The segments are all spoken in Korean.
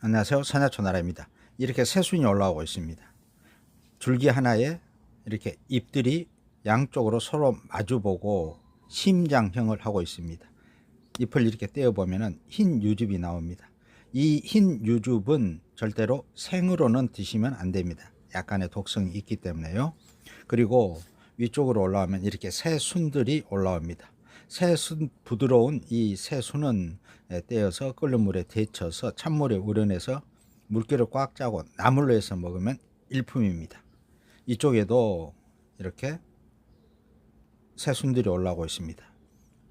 안녕하세요. 산야초나라입니다. 이렇게 새순이 올라오고 있습니다. 줄기 하나에 이렇게 잎들이 양쪽으로 서로 마주보고 심장형을 하고 있습니다. 잎을 이렇게 떼어보면 흰 유즙이 나옵니다. 이 흰 유즙은 절대로 생으로는 드시면 안 됩니다. 약간의 독성이 있기 때문에요. 그리고 위쪽으로 올라오면 이렇게 새순들이 올라옵니다. 새순 부드러운 이 새순은 예, 떼어서 끓는 물에 데쳐서 찬물에 우려내서 물기를 꽉 짜고 나물로 해서 먹으면 일품입니다. 이쪽에도 이렇게 새순들이 올라오고 있습니다.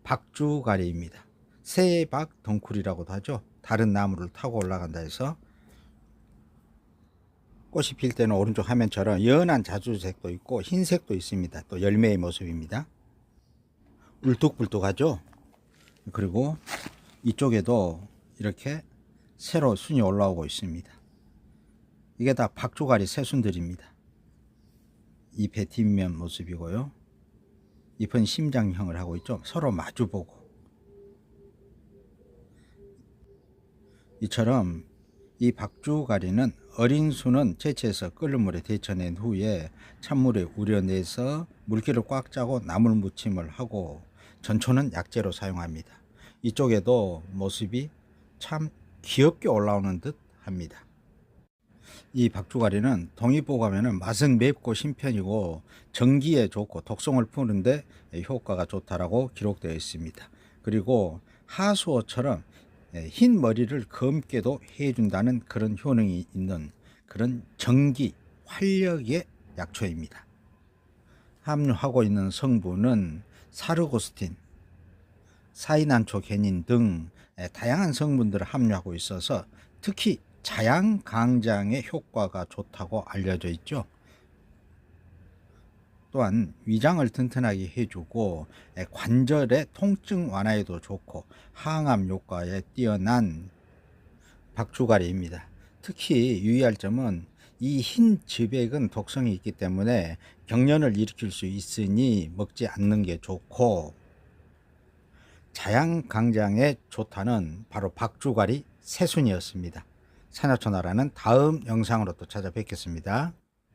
박주가리입니다. 새박 덩쿨이라고도 하죠. 다른 나무를 타고 올라간다 해서 꽃이 필 때는 오른쪽 화면처럼 연한 자주색도 있고 흰색도 있습니다. 또 열매의 모습입니다. 울뚝불뚝하죠. 그리고 이쪽에도 이렇게 새로 순이 올라오고 있습니다. 이게 다 박조가리 새순들입니다. 잎의 뒷면 모습이고요. 잎은 심장형을 하고 있죠. 서로 마주보고. 이처럼 이 박주가리는 어린 수는 채취해서 끓는 물에 데쳐낸 후에 찬물에 우려내서 물기를 꽉 짜고 나물 무침을 하고 전초는 약재로 사용합니다. 이쪽에도 모습이 참 귀엽게 올라오는 듯 합니다. 이 박주가리는 동의보감에는 맛은 맵고 신편이고 전기에 좋고 독성을 푸는데 효과가 좋다라고 기록되어 있습니다. 그리고 하수어처럼 흰 머리를 검게도 해준다는 그런 효능이 있는 그런 전기 활력의 약초입니다. 함유하고 있는 성분은 사르고스틴, 사이난초게닌 등 다양한 성분들을 함유하고 있어서 특히 자양 강장에 효과가 좋다고 알려져 있죠. 또한 위장을 튼튼하게 해주고 관절의 통증 완화에도 좋고 항암 효과에 뛰어난 박주가리입니다. 특히 유의할 점은 이 흰 즙액은 독성이 있기 때문에 경련을 일으킬 수 있으니 먹지 않는 게 좋고 자양 강장에 좋다는 바로 박주가리 새순이었습니다. 산야초나라는 다음 영상으로 또 찾아뵙겠습니다.